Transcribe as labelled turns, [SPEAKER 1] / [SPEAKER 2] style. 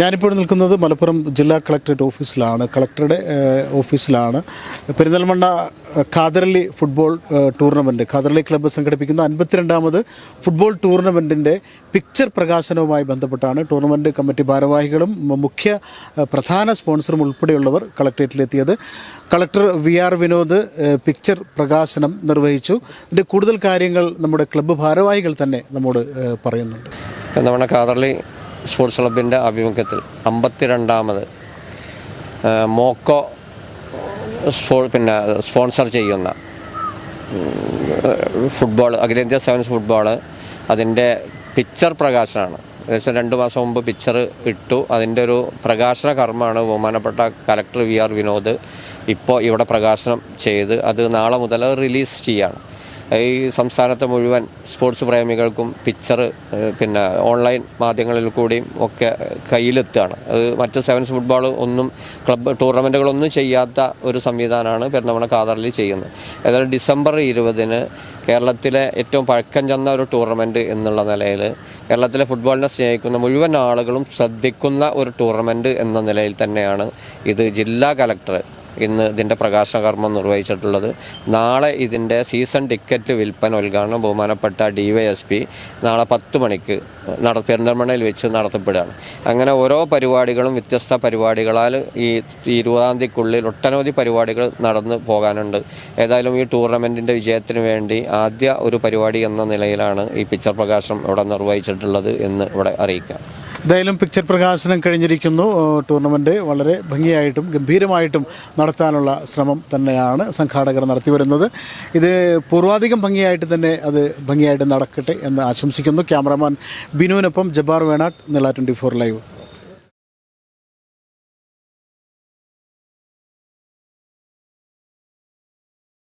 [SPEAKER 1] ഞാനിപ്പോൾ നിൽക്കുന്നത് മലപ്പുറം ജില്ലാ കളക്ടറേറ്റ് ഓഫീസിലാണ്. കളക്ടറുടെ ഓഫീസിലാണ്. Perinthalmanna Khaderli football tournament Khaderli club സംഘടിപ്പിക്കുന്ന അൻപത്തിരണ്ടാമത് ഫുട്ബോൾ ടൂർണമെന്റിന്റെ പിക്ചർ പ്രകാശനവുമായി ബന്ധപ്പെട്ടാണ് ടൂർണമെന്റ് കമ്മിറ്റി ഭാരവാഹികളും മുഖ്യ പ്രധാന സ്പോൺസറും ഉൾപ്പെടെയുള്ളവർ കളക്ടറേറ്റിലെത്തിയത്. Collector V R Vinod picture പ്രകാശനം നിർവഹിച്ചു. ഇതിന്റെ കൂടുതൽ കാര്യങ്ങൾ നമ്മുടെ ക്ലബ്ബ് ഭാരവാഹികൾ തന്നെ നമ്മോട് പറയുന്നുണ്ട്.
[SPEAKER 2] നമ്മുടെ കാതർലി സ്പോർട്സ് ക്ലബിന്റെ ആഭിമുഖ്യത്തിൽ അമ്പത്തിരണ്ടാമത് മോക്കോ സ്പോ പിന്നെ സ്പോൺസർ ചെയ്യുന്ന ഫുട്ബോൾ അഖിലേന്ത്യാ സെവൻസ് ഫുട്ബോൾ അതിന്റെ പിക്ചർ പ്രകാശനമാണ്. ഏകദേശം രണ്ട് മാസം മുമ്പ് പിക്ചർ ഇട്ടു. അതിന്റെ ഒരു പ്രകാശന കർമ്മമാണ് ബഹുമാനപ്പെട്ട കലക്ടർ വി ആർ വിനോദ് ഇപ്പോൾ ഇവിടെ പ്രകാശനം ചെയ്ത് അത് നാളെ മുതൽ റിലീസ് ചെയ്യാണ്. ഈ സംസ്ഥാനത്തെ മുഴുവൻ സ്പോർട്സ് പ്രേമികൾക്കും പിക്ചർ പിന്നെ ഓൺലൈൻ മാധ്യമങ്ങളിൽ കൂടിയും ഒക്കെ കയ്യിലെത്തുകയാണ്. അത് മറ്റ് സെവൻസ് ഫുട്ബോൾ ഒന്നും ക്ലബ്ബ് ടൂർണമെന്റുകളൊന്നും ചെയ്യാത്ത ഒരു സംവിധാനമാണ് പെരുന്തമണ കാതറിൽ ചെയ്യുന്നത്. ഏതായാലും ഡിസംബർ ഇരുപതിന് കേരളത്തിലെ ഏറ്റവും പഴക്കം ചെന്ന ഒരു ടൂർണമെന്റ് എന്നുള്ള നിലയിൽ കേരളത്തിലെ ഫുട്ബോളിനെ സ്നേഹിക്കുന്ന മുഴുവൻ ആളുകളും ശ്രദ്ധിക്കുന്ന ഒരു ടൂർണമെന്റ് എന്ന നിലയിൽ തന്നെയാണ് ഇത് ജില്ലാ കലക്ടർ ഇന്ന് ഇതിന്റെ പ്രകാശന കർമ്മം നിർവഹിച്ചിട്ടുള്ളത്. നാളെ ഇതിന്റെ സീസൺ ടിക്കറ്റ് വിൽപ്പന ഉദ്ഘാടനം ബഹുമാനപ്പെട്ട ഡി വൈ എസ് പി നാളെ പത്ത് മണിക്ക് നട പെരിന്തൽമണ്ണയിൽ വെച്ച് നടത്തപ്പെടുകയാണ്. അങ്ങനെ ഓരോ പരിപാടികളും വ്യത്യസ്ത പരിപാടികളാൽ ഈ ഇരുപതാം തീയതിക്കുള്ളിൽ ഒട്ടനവധി പരിപാടികൾ നടന്നു പോകാനുണ്ട്. ഏതായാലും ഈ ടൂർണമെന്റിന്റെ വിജയത്തിന് വേണ്ടി ആദ്യ ഒരു പരിപാടി എന്ന നിലയിലാണ് ഈ പിക്ചർ പ്രകാശനം ഇവിടെ നിർവഹിച്ചിട്ടുള്ളത് എന്ന് ഇവിടെ അറിയിക്കാം.
[SPEAKER 1] എന്തായാലും പിക്ചർ പ്രകാശനം കഴിഞ്ഞിരിക്കുന്നു. ടൂർണമെന്റ് വളരെ ഭംഗിയായിട്ടും ഗംഭീരമായിട്ടും നടത്താനുള്ള ശ്രമം തന്നെയാണ് സംഘാടകർ നടത്തിവരുന്നത് ഇത് പൂർവാധികം ഭംഗിയായിട്ട് തന്നെ അത് ഭംഗിയായിട്ട് നടക്കട്ടെ എന്ന് ആശംസിക്കുന്നു. ക്യാമറാമാൻ ബിനുവിനൊപ്പം ജബ്ബാർ വേണാട്ട് നില ട്വന്റി ഫോർ ലൈവ്